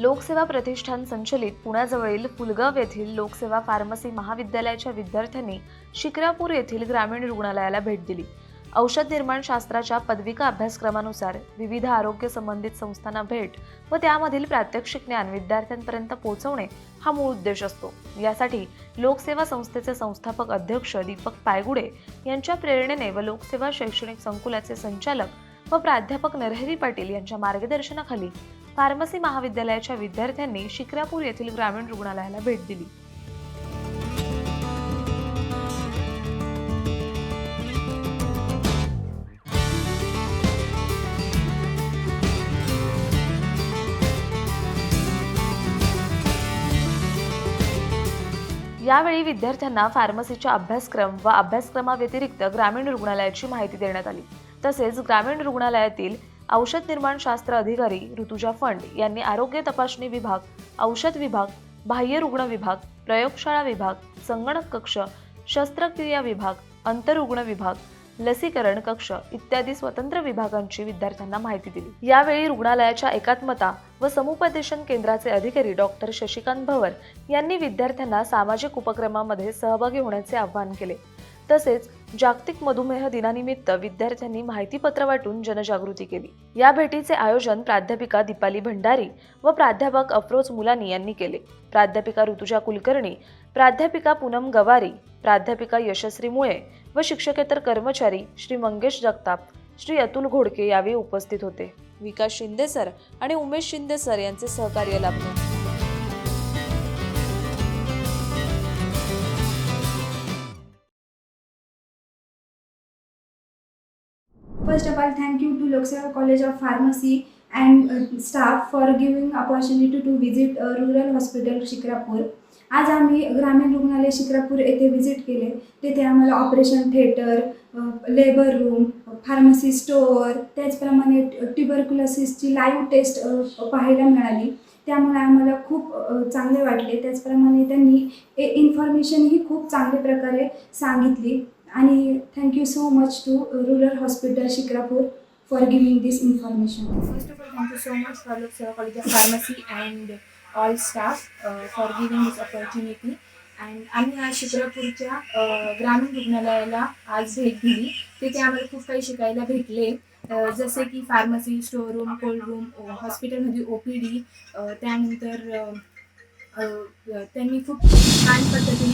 लोकसेवा प्रतिष्ठान संचलित पुण्याजवळील फुलगाव येथील लोकसेवा फार्मसी महाविद्यालयाच्या विद्यार्थ्यांनी शिक्रापूर येथील ग्रामीण रुग्णालयाला भेट दिली. औषध निर्माण शास्त्राच्या पदविका अभ्यासक्रमानुसार विविध आरोग्य संबंधित संस्थांना भेट व त्यामधील प्रात्यक्षिक ज्ञान विद्यार्थ्यांपर्यंत पोहोचवणे हा मूळ उद्देश असतो. यासाठी लोकसेवा संस्थेचे संस्थापक अध्यक्ष दीपक पायगुडे यांच्या प्रेरणेने व लोकसेवा शैक्षणिक संकुलाचे संचालक व प्राध्यापक नरहरी पाटील यांच्या मार्गदर्शनाखाली फार्मसी महाविद्यालयाच्या विद्यार्थ्यांनी शिक्रापूर येथील ग्रामीण रुग्णालयाला भेट दिली. यावेळी विद्यार्थ्यांना फार्मसीच्या अभ्यासक्रम व अभ्यासक्रमाव्यतिरिक्त ग्रामीण रुग्णालयाची माहिती देण्यात आली. तसेच ग्रामीण रुग्णालयातील औषध निर्माणशास्त्र अधिकारी ऋतुजा फंड यांनी आरोग्य तपासणी विभाग औषध विभाग बाह्य रुग्ण विभाग प्रयोगशाळा विभाग संगणक कक्ष शस्त्रक्रिया विभाग अंतरुग्ण विभाग लसीकरण कक्ष इत्यादी स्वतंत्र विभागांची विद्यार्थ्यांना माहिती दिली. यावेळी रुग्णालयाच्या एकात्मता व समुपदेशन केंद्राचे अधिकारी डॉक्टर शशिकांत भवर यांनी विद्यार्थ्यांना सामाजिक उपक्रमामध्ये सहभागी होण्याचे आवाहन केले. तसेच जागतिक मधुमेह दिनानिमित्त विद्यार्थ्यांनी माहितीपत्र वाटून जनजागृती केली. या भेटीचे आयोजन प्राध्यापिका दीपाली भंडारी व प्राध्यापक अफरोज मुलानी यांनी केले. प्राध्यापिका ऋतुजा कुलकर्णी प्राध्यापिका पूनम गवारी प्राध्यापिका यशस्वी मुळे व शिक्षकेतर कर्मचारी श्री मंगेश जगताप श्री अतुल घोडके यावेळी उपस्थित होते. विकास शिंदे सर आणि उमेश शिंदे सर यांचे सहकार्य लाभले. First of all, thank you to Lokseva College of Pharmacy and staff for giving giving to visit rural hospital Shikrapur आज आम्ही ग्रामीण रुग्णालय शिक्रापूर येथे व्हिजिट केले. तेथे आम्हाला operation theatre labour room pharmacy store त्याचप्रमाणे ट्युबरक्युलोसिसची लाईव्ह टेस्ट पाहायला मिळाली. त्यामुळे आम्हाला खूप चांगले वाटले. त्याचप्रमाणे त्यांनी ए इन्फॉर्मेशनही खूप चांगल्या प्रकारे सांगितली. आणि thank you so much to rural hospital Shikrapur for giving this information first of all thank you so much for for Lokseva College of Pharmacy and all staff uh, for giving this आम्ही आज शिक्रापूरच्या uh, ग्रामीण रुग्णालयाला आज भेट दिली. तिथे आम्हाला खूप काही शिकायला भेटले. Uh, जसे की pharmacy store room cold room हॉस्पिटलमध्ये ओ पी डी त्यानंतर uh, त्यांनी खूप छान पद्धतीने